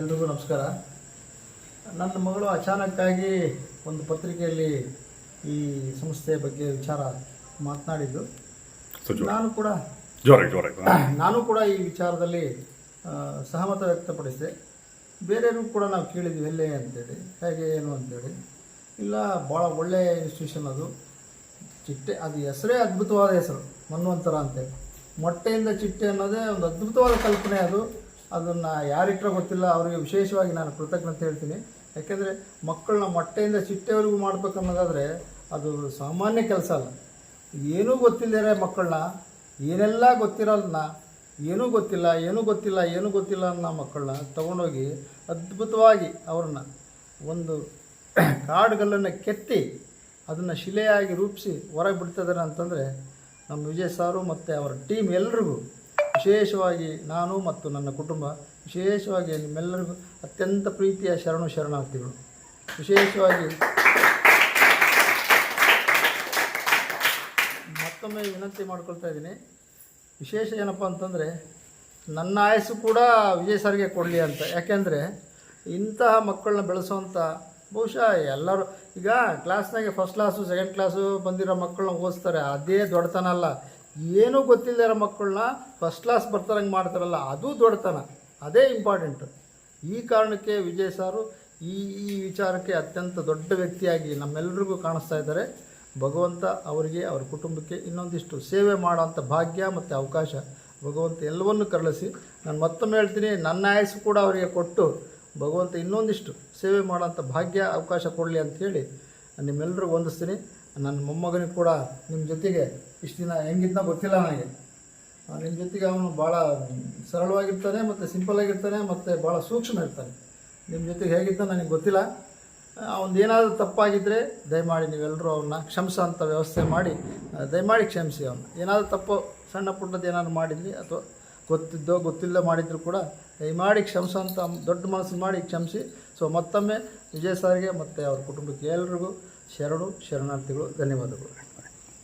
ಎಲ್ರಿಗೂ ನಮಸ್ಕಾರ. ನನ್ನ ಮಗಳು ಅಚಾನಕ್ಕಾಗಿ ಒಂದು ಪತ್ರಿಕೆಯಲ್ಲಿ ಈ ಸಂಸ್ಥೆಯ ಬಗ್ಗೆ ವಿಚಾರ ಮಾತನಾಡಿದ್ದು. ನಾನು ಕೂಡ ನಾನು ಕೂಡ ಈ ವಿಚಾರದಲ್ಲಿ ಸಹಮತ ವ್ಯಕ್ತಪಡಿಸಿದೆ. ಬೇರೆಯವರು ಕೂಡ ನಾವು ಕೇಳಿದ್ವಿ ಎಲ್ಲೇ ಅಂತೇಳಿ ಹೇಗೆ ಏನು ಅಂತೇಳಿ. ಇಲ್ಲ ಭಾಳ ಒಳ್ಳೆಯ ಇನ್ಸ್ಟಿಟ್ಯೂಷನ್ ಅದು. ಚಿಟ್ಟೆ ಅದು ಹೆಸರೇ ಅದ್ಭುತವಾದ ಹೆಸರು ಮನ್ವಂತರ ಅಂತೇಳಿ. ಮೊಟ್ಟೆಯಿಂದ ಚಿಟ್ಟೆ ಅನ್ನೋದೇ ಒಂದು ಅದ್ಭುತವಾದ ಕಲ್ಪನೆ ಅದು. ಅದನ್ನು ಯಾರಿಟ್ಟರೋ ಗೊತ್ತಿಲ್ಲ, ಅವರಿಗೆ ವಿಶೇಷವಾಗಿ ನಾನು ಕೃತಜ್ಞತೆ ಹೇಳ್ತೀನಿ. ಯಾಕೆಂದರೆ ಮಕ್ಕಳನ್ನ ಮೊಟ್ಟೆಯಿಂದ ಚಿಟ್ಟೆವರೆಗೂ ಮಾಡ್ಬೇಕು ಅನ್ನೋದಾದರೆ ಅದು ಸಾಮಾನ್ಯ ಕೆಲಸ ಅಲ್ಲ. ಏನೂ ಗೊತ್ತಿಲ್ಲದೆ ಮಕ್ಕಳನ್ನ, ಏನೆಲ್ಲ ಗೊತ್ತಿರೋದನ್ನ ಏನೂ ಗೊತ್ತಿಲ್ಲ ಏನೂ ಗೊತ್ತಿಲ್ಲ ಏನೂ ಗೊತ್ತಿಲ್ಲ ಅನ್ನೋ ಮಕ್ಕಳನ್ನ ತಗೊಂಡೋಗಿ ಅದ್ಭುತವಾಗಿ ಅವ್ರನ್ನ ಒಂದು ಕಾಡುಗಲ್ಲನ್ನು ಕೆತ್ತಿ ಅದನ್ನು ಶಿಲೆಯಾಗಿ ರೂಪಿಸಿ ಹೊರಗೆ ಬಿಡ್ತಿದ್ದಾರೆ ಅಂತಂದರೆ ನಮ್ಮ ವಿಜಯ್ ಸಾರು ಮತ್ತು ಅವರ ಟೀಮ್ ಎಲ್ರಿಗೂ ವಿಶೇಷವಾಗಿ ನಾನು ಮತ್ತು ನನ್ನ ಕುಟುಂಬ ವಿಶೇಷವಾಗಿ ನಿಮ್ಮೆಲ್ಲರಿಗೂ ಅತ್ಯಂತ ಪ್ರೀತಿಯ ಶರಣು ಶರಣಾರ್ಥಿಗಳು. ವಿಶೇಷವಾಗಿ ಮತ್ತೊಮ್ಮೆ ವಿನಂತಿ ಮಾಡ್ಕೊಳ್ತಾ ಇದ್ದೀನಿ. ವಿಶೇಷ ಏನಪ್ಪ ಅಂತಂದರೆ ನನ್ನ ಆಯಸ್ಸು ಕೂಡ ವಿಜಯ್ ಸರ್ಗೆ ಕೊಡಲಿ ಅಂತ. ಯಾಕೆಂದರೆ ಇಂತಹ ಮಕ್ಕಳನ್ನ ಬೆಳೆಸೋವಂಥ ಬಹುಶಃ ಎಲ್ಲರೂ ಈಗ ಕ್ಲಾಸ್ನಾಗೆ ಫಸ್ಟ್ ಕ್ಲಾಸು ಸೆಕೆಂಡ್ ಕ್ಲಾಸು ಬಂದಿರೋ ಮಕ್ಕಳನ್ನ ಓದಿಸ್ತಾರೆ. ಅದೇ ದೊಡ್ಡತನ ಅಲ್ಲ. ಏನೂ ಗೊತ್ತಿಲ್ಲದಾರ ಮಕ್ಕಳನ್ನ ಫಸ್ಟ್ ಕ್ಲಾಸ್ ಬರ್ತಾರಂಗೆ ಮಾಡ್ತಾರಲ್ಲ, ಅದು ದೊಡ್ಡತನ. ಅದೇ ಇಂಪಾರ್ಟೆಂಟು ಈ ಕಾರಣಕ್ಕೆ ವಿಜಯ್ ಸಾರು ಈ ಈ ವಿಚಾರಕ್ಕೆ ಅತ್ಯಂತ ದೊಡ್ಡ ವ್ಯಕ್ತಿಯಾಗಿ ನಮ್ಮೆಲ್ಲರಿಗೂ ಕಾಣಿಸ್ತಾ ಇದ್ದಾರೆ. ಭಗವಂತ ಅವರಿಗೆ, ಅವರ ಕುಟುಂಬಕ್ಕೆ ಇನ್ನೊಂದಿಷ್ಟು ಸೇವೆ ಮಾಡೋಂಥ ಭಾಗ್ಯ ಮತ್ತು ಅವಕಾಶ. ಭಗವಂತ ಎಲ್ಲವನ್ನು ಕರಳಿಸಿ, ನಾನು ಮತ್ತೊಮ್ಮೆ ಹೇಳ್ತೀನಿ, ನನ್ನ ಆಯಸ್ಸು ಕೂಡ ಅವರಿಗೆ ಕೊಟ್ಟು ಭಗವಂತ ಇನ್ನೊಂದಿಷ್ಟು ಸೇವೆ ಮಾಡೋಂಥ ಭಾಗ್ಯ, ಅವಕಾಶ ಕೊಡಲಿ ಅಂಥೇಳಿ ನಿಮ್ಮೆಲ್ಲರಿಗೂ ವಂದಿಸ್ತೀನಿ. ನನ್ನ ಮೊಮ್ಮಗನಿಗೆ ಕೂಡ ನಿಮ್ಮ ಜೊತೆಗೆ ಇಷ್ಟು ದಿನ ಹೆಂಗಿದ್ನ ಗೊತ್ತಿಲ್ಲ ನನಗೆ. ನಿಮ್ಮ ಜೊತೆಗೆ ಅವನು ಭಾಳ ಸರಳವಾಗಿರ್ತಾನೆ ಮತ್ತು ಸಿಂಪಲ್ ಆಗಿರ್ತಾನೆ ಮತ್ತು ಭಾಳ ಸೂಕ್ಷ್ಮ ಇರ್ತಾನೆ. ನಿಮ್ಮ ಜೊತೆಗೆ ಹೇಗಿದ್ದ ನನಗೆ ಗೊತ್ತಿಲ್ಲ. ಅವನು ಏನಾದರೂ ತಪ್ಪಾಗಿದ್ದರೆ ದಯಮಾಡಿ ನೀವೆಲ್ಲರೂ ಅವನ್ನ ಕ್ಷಮಿಸೋಂಥ ವ್ಯವಸ್ಥೆ ಮಾಡಿ ದಯಮಾಡಿ ಕ್ಷಮಿಸಿ ಅವನ್ನ ಏನಾದರೂ ತಪ್ಪು, ಸಣ್ಣ ಪುಟ್ಟದ್ದು ಏನಾದ್ರು ಮಾಡಿದ್ವಿ ಅಥವಾ ಗೊತ್ತಿದ್ದೋ ಗೊತ್ತಿಲ್ಲದೋ ಮಾಡಿದ್ರು ಕೂಡ ದಯಮಾಡಿ ಕ್ಷಮಿಸೋಂಥ ದೊಡ್ಡ ಮನಸ್ಸು ಮಾಡಿ ಕ್ಷಮಿಸಿ. ಸೊ ಮತ್ತೊಮ್ಮೆ ವಿಜಯ್ ಸರ್ಗೆ ಮತ್ತು ಅವ್ರ ಕುಟುಂಬಕ್ಕೆ ಎಲ್ರಿಗೂ ಶರಣು ಶರಣಾರ್ಥಿಗಳು ಧನ್ಯವಾದಗಳು.